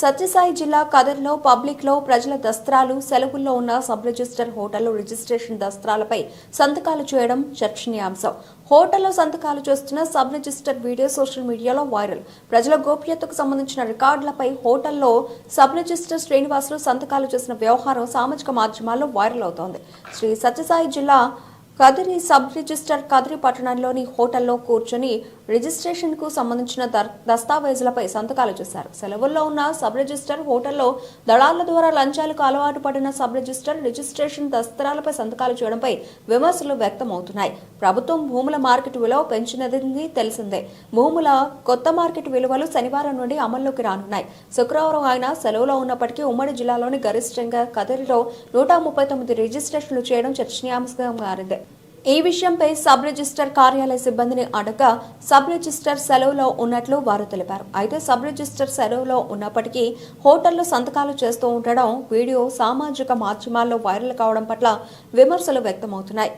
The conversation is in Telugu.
సత్యసాయి జిల్లా కదర్లో పబ్లిక్లో ప్రజల దస్త్రాలు సెలవుల్లో ఉన్న సబ్ రిజిస్టర్ హోటల్లో రిజిస్ట్రేషన్ దస్త్రాలపై సంతకాలు చేయడం చర్చనీయాంశం. హోటల్లో సంతకాలు చేస్తున్న సబ్ రిజిస్టర్ వీడియో సోషల్ మీడియాలో వైరల్. ప్రజల గోప్యతకు సంబంధించిన రికార్డులపై హోటల్లో సబ్ రిజిస్టర్ శ్రీనివాసులు సంతకాలు చేసిన వ్యవహారం సామాజిక మాధ్యమాల్లో వైరల్ అవుతోంది. శ్రీ సత్యసాయి జిల్లా కదిరి సబ్ రిజిస్టర్ కదిరి పట్టణంలోని హోటల్లో కూర్చొని రిజిస్ట్రేషన్కు సంబంధించిన దస్తావేజులపై సంతకాలు చేశారు. సెలవుల్లో ఉన్న సబ్ రిజిస్టర్ హోటల్లో దళాల ద్వారా లంచాలకు అలవాటు పడిన సబ్ రిజిస్టర్ రిజిస్ట్రేషన్ దస్తరాలపై సంతకాలు చేయడంపై విమర్శలు వ్యక్తమవుతున్నాయి. ప్రభుత్వం భూముల మార్కెట్ విలువ పెంచినది తెలిసిందే. భూముల కొత్త మార్కెట్ విలువలు శనివారం నుండి అమల్లోకి రానున్నాయి. శుక్రవారం ఆయన సెలవులో ఉన్నప్పటికీ ఉమ్మడి జిల్లాలోని గరిష్టంగా కదిరిలో నూట ముప్పై తొమ్మిది రిజిస్ట్రేషన్లు చేయడం చర్చనీయాంశంగా మారింది. ఈ విషయంపై సబ్ రిజిస్టర్ కార్యాలయ సిబ్బందిని అడగ సబ్ రిజిస్టర్ సెలవులో ఉన్నట్లు వారు తెలిపారు. అయితే సబ్ రిజిస్టర్ సెలవులో ఉన్నప్పటికీ హోటల్లో సంతకాలు చేస్తూ ఉండడం వీడియో సామాజిక మాధ్యమాల్లో వైరల్ కావడం పట్ల విమర్శలు వ్యక్తమవుతున్నాయి.